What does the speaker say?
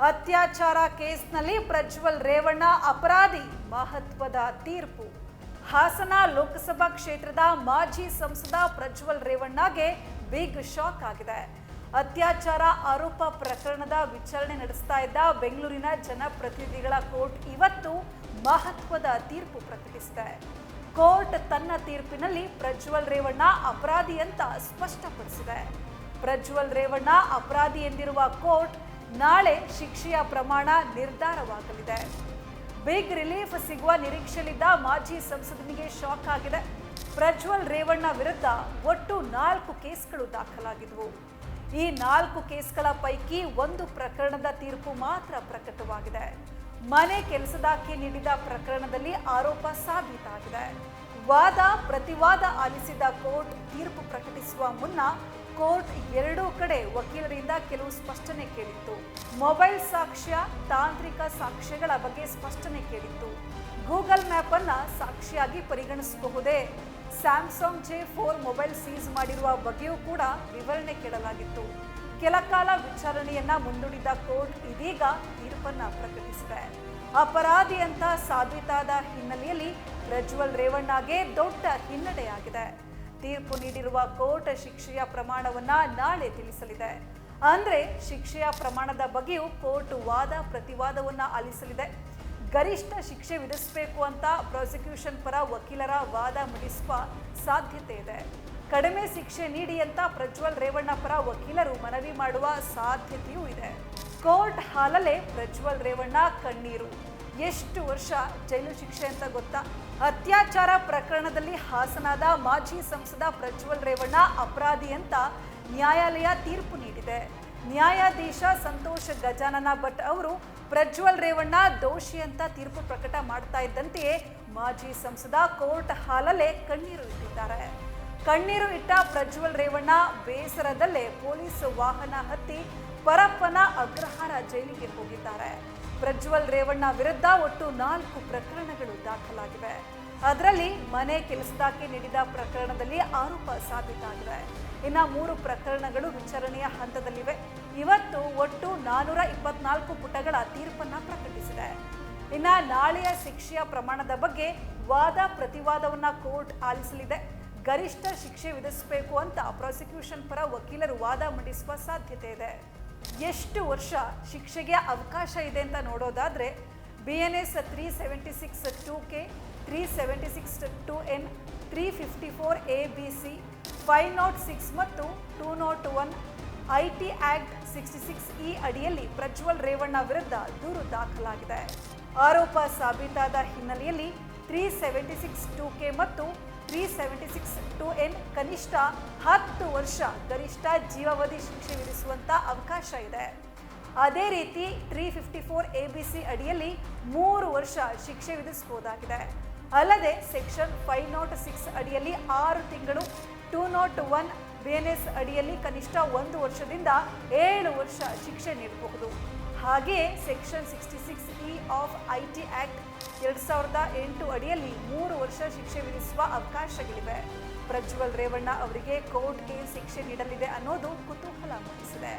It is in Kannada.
ಅತ್ಯಾಚಾರ ಕೇಸ್ನಲ್ಲಿ ಪ್ರಜ್ವಲ್ ರೇವಣ್ಣ ಅಪರಾಧಿ, ಮಹತ್ವದ ತೀರ್ಪು. ಹಾಸನ ಲೋಕಸಭಾ ಕ್ಷೇತ್ರದ ಮಾಜಿ ಸಂಸದ ಪ್ರಜ್ವಲ್ ರೇವಣ್ಣಗೆ ಬಿಗ್ ಶಾಕ್ ಆಗಿದೆ. ಅತ್ಯಾಚಾರ ಆರೋಪ ಪ್ರಕರಣದ ವಿಚಾರಣೆ ನಡೆಸ್ತಾ ಇದ್ದ ಬೆಂಗಳೂರಿನ ಜನಪ್ರತಿನಿಧಿಗಳ ಕೋರ್ಟ್ ಇವತ್ತು ಮಹತ್ವದ ತೀರ್ಪು ಪ್ರಕಟಿಸಿದೆ. ಕೋರ್ಟ್ ತನ್ನ ತೀರ್ಪಿನಲ್ಲಿ ಪ್ರಜ್ವಲ್ ರೇವಣ್ಣ ಅಪರಾಧಿ ಅಂತ ಸ್ಪಷ್ಟಪಡಿಸಿದೆ. ಪ್ರಜ್ವಲ್ ರೇವಣ್ಣ ಅಪರಾಧಿ ಎಂದಿರುವ ಕೋರ್ಟ್ ನಾಳೆ ಶಿಕ್ಷೆಯ ಪ್ರಮಾಣ ನಿರ್ಧಾರವಾಗಲಿದೆ. ಬಿಗ್ ರಿಲೀಫ್ ಸಿಗುವ ನಿರೀಕ್ಷೆಯಲ್ಲಿದ್ದ ಮಾಜಿ ಸಂಸದನಿಗೆ ಶಾಕ್ ಆಗಿದೆ. ಪ್ರಜ್ವಲ್ ರೇವಣ್ಣ ವಿರುದ್ಧ ಒಟ್ಟು ನಾಲ್ಕು ಕೇಸ್ಗಳು ದಾಖಲಾಗಿದ್ವು. ಈ ನಾಲ್ಕು ಕೇಸ್ಗಳ ಪೈಕಿ ಒಂದು ಪ್ರಕರಣದ ತೀರ್ಪು ಮಾತ್ರ ಪ್ರಕಟವಾಗಿದೆ. ಮನೆ ಕೆಲಸದಾಕೆ ನೀಡಿದ ಪ್ರಕರಣದಲ್ಲಿ ಆರೋಪ ಸಾಬೀತಾಗಿದೆ. ವಾದ, ಪ್ರತಿವಾದ ಆಲಿಸಿದ ಕೋರ್ಟ್ ತೀರ್ಪು ಪ್ರಕಟಿಸುವ ಮುನ್ನ ಕೋರ್ಟ್ ಎರಡೂ ಕಡೆ ವಕೀಲರಿಂದ ಕೆಲವು ಸ್ಪಷ್ಟನೆ ಕೇಳಿತ್ತು. ಮೊಬೈಲ್ ಸಾಕ್ಷ್ಯ, ತಾಂತ್ರಿಕ ಸಾಕ್ಷ್ಯಗಳ ಬಗ್ಗೆ ಸ್ಪಷ್ಟನೆ ಕೇಳಿತ್ತು. ಗೂಗಲ್ ಮ್ಯಾಪ್ ಅನ್ನ ಸಾಕ್ಷಿಯಾಗಿ ಪರಿಗಣಿಸಬಹುದೇ? Samsung J four mobile seize ಮಾಡಿರುವ ಬಗ್ಗೆಯೂ ಕೂಡ ವಿವರಣೆ ಕೇಳಲಾಗಿತ್ತು. ಕೆಲ ಕಾಲ ವಿಚಾರಣೆಯನ್ನ ಮುಂದೂಡಿದ ಕೋರ್ಟ್ ಇದೀಗ ತೀರ್ಪನ್ನ ಪ್ರಕಟಿಸಿದೆ. ಅಪರಾಧಿ ಅಂತ ಸಾಬೀತಾದ ಹಿನ್ನೆಲೆಯಲ್ಲಿ ಪ್ರಜ್ವಲ್ ರೇವಣ್ಣಗೆ ದೊಡ್ಡ ಹಿನ್ನಡೆಯಾಗಿದೆ ತೀರ್ಪು ನೀಡಿರುವ ಕೋರ್ಟ್ ಶಿಕ್ಷೆಯ ಪ್ರಮಾಣವನ್ನ ನಾಳೆ ತಿಳಿಸಲಿದೆ. ಅಂದ್ರೆ ಶಿಕ್ಷೆಯ ಪ್ರಮಾಣದ ಬಗ್ಗೆಯೂ ಕೋರ್ಟ್ ವಾದ ಪ್ರತಿವಾದವನ್ನ ಆಲಿಸಲಿದೆ. ಗರಿಷ್ಠ ಶಿಕ್ಷೆ ವಿಧಿಸಬೇಕು ಅಂತ ಪ್ರಾಸಿಕ್ಯೂಷನ್ ಪರ ವಕೀಲರ ವಾದ ಮಂಡಿಸುವ ಸಾಧ್ಯತೆ ಇದೆ. ಕಡಿಮೆ ಶಿಕ್ಷೆ ನೀಡಿ ಅಂತ ಪ್ರಜ್ವಲ್ ರೇವಣ್ಣ ಪರ ವಕೀಲರು ಮನವಿ ಮಾಡುವ ಸಾಧ್ಯತೆಯೂ ಇದೆ. ಕೋರ್ಟ್ ಹಾಲಲೆ ಪ್ರಜ್ವಲ್ ರೇವಣ್ಣ ಕಣ್ಣೀರು. ಎಷ್ಟು ವರ್ಷ ಜೈಲು ಶಿಕ್ಷೆ ಅಂತ ಗೊತ್ತಾ? ಅತ್ಯಾಚಾರ ಪ್ರಕರಣದಲ್ಲಿ ಹಾಸನದ ಮಾಜಿ ಸಂಸದ ಪ್ರಜ್ವಲ್ ರೇವಣ್ಣ ಅಪರಾಧಿ ಅಂತ ನ್ಯಾಯಾಲಯ ತೀರ್ಪು ನೀಡಿದೆ. ನ್ಯಾಯಾಧೀಶ ಸಂತೋಷ್ ಗಜಾನನ ಭಟ್ ಅವರು ಪ್ರಜ್ವಲ್ ರೇವಣ್ಣ ದೋಷಿ ಅಂತ ತೀರ್ಪು ಪ್ರಕಟ ಮಾಡ್ತಾ ಇದ್ದಂತೆಯೇ ಮಾಜಿ ಸಂಸದ ಕೋರ್ಟ್ ಹಾಲಲ್ಲೇ ಕಣ್ಣೀರು ಇಟ್ಟಿದ್ದಾರೆ. ಕಣ್ಣೀರು ಇಟ್ಟ ಪ್ರಜ್ವಲ್ ರೇವಣ್ಣ ಬೇಸರದಲ್ಲೇ ಪೊಲೀಸ್ ವಾಹನ ಹತ್ತಿ ಪರಪ್ಪನ ಅಗ್ರಹಾರ ಜೈಲಿಗೆ ಹೋಗಿದ್ದಾರೆ. ಪ್ರಜ್ವಲ್ ರೇವಣ್ಣ ವಿರುದ್ಧ ಒಟ್ಟು ನಾಲ್ಕು ಪ್ರಕರಣಗಳು ದಾಖಲಾಗಿವೆ. ಅದರಲ್ಲಿ ಮನೆ ಕೆಲಸದಾಕೆ ನೀಡಿದ ಪ್ರಕರಣದಲ್ಲಿ ಆರೋಪ ಸಾಬೀತಾಗಿದೆ ಇನ್ನ ಮೂರು ಪ್ರಕರಣಗಳು ವಿಚಾರಣೆಯ ಹಂತದಲ್ಲಿವೆ. ಇವತ್ತು ಒಟ್ಟು ನಾನೂರ ಇಪ್ಪತ್ನಾಲ್ಕು ಪುಟಗಳ ತೀರ್ಪನ್ನ ಪ್ರಕಟಿಸಿದೆ. ಇನ್ನ ನಾಳೆಯ ಶಿಕ್ಷೆಯ ಪ್ರಮಾಣದ ಬಗ್ಗೆ ವಾದ ಪ್ರತಿವಾದವನ್ನ ಕೋರ್ಟ್ ಆಲಿಸಲಿದೆ. ಗರಿಷ್ಠ ಶಿಕ್ಷೆ ವಿಧಿಸಬೇಕು ಅಂತ ಪ್ರಾಸಿಕ್ಯೂಷನ್ ಪರ ವಕೀಲರು ವಾದ ಮಂಡಿಸುವ ಸಾಧ್ಯತೆ ಇದೆ. ಎಷ್ಟು ವರ್ಷ ಶಿಕ್ಷೆಗೆ ಅವಕಾಶ ಇದೆ ಅಂತ ನೋಡೋದಾದರೆ B N S three seventy six two K three seventy six two N three fifty four A B C five nought six ಮತ್ತು two nought one I T act sixty six E ಅಡಿಯಲ್ಲಿ ಪ್ರಜ್ವಲ್ ರೇವಣ್ಣ ವಿರುದ್ಧ ದೂರು ದಾಖಲಾಗಿದೆ. ಆರೋಪ ಸಾಬೀತಾದ ಹಿನ್ನೆಲೆಯಲ್ಲಿ three seventy six two K ಮತ್ತು three seventy six two N ಕನಿಷ್ಠ ಹತ್ತು ವರ್ಷ ಗರಿಷ್ಠ ಜೀವಾವಧಿ ಶಿಕ್ಷೆ ವಿಧಿಸುವಂತ ಅವಕಾಶ ಇದೆ. ಅದೇ ರೀತಿ three fifty four A B C ಅಡಿಯಲ್ಲಿ ಮೂರು ವರ್ಷ ಶಿಕ್ಷೆ ವಿಧಿಸಬಹುದಾಗಿದೆ ಅಲ್ಲದೆ ಸೆಕ್ಷನ್ ಫೈವ್ ನಾಟ್ ಸಿಕ್ಸ್ ಅಡಿಯಲ್ಲಿ ಆರು ತಿಂಗಳು, two nought one B N S ಅಡಿಯಲ್ಲಿ ಕನಿಷ್ಠ ಒಂದು ವರ್ಷದಿಂದ ಏಳು ವರ್ಷ ಶಿಕ್ಷೆ ನೀಡಬಹುದು. ಹಾಗೆಯೇ section sixty six E of I T act ಎರಡು ಸಾವಿರದ ಎಂಟು ಅಡಿಯಲ್ಲಿ ಮೂರು ವರ್ಷ ಶಿಕ್ಷೆ ವಿಧಿಸುವ ಅವಕಾಶಗಳಿವೆ. ಪ್ರಜ್ವಲ್ ರೇವಣ್ಣ ಅವರಿಗೆ ಕೋರ್ಟ್ ಏನ್ ಶಿಕ್ಷೆ ನೀಡಲಿದೆ ಅನ್ನೋದು ಕುತೂಹಲ ಮೂಡಿಸಿದೆ.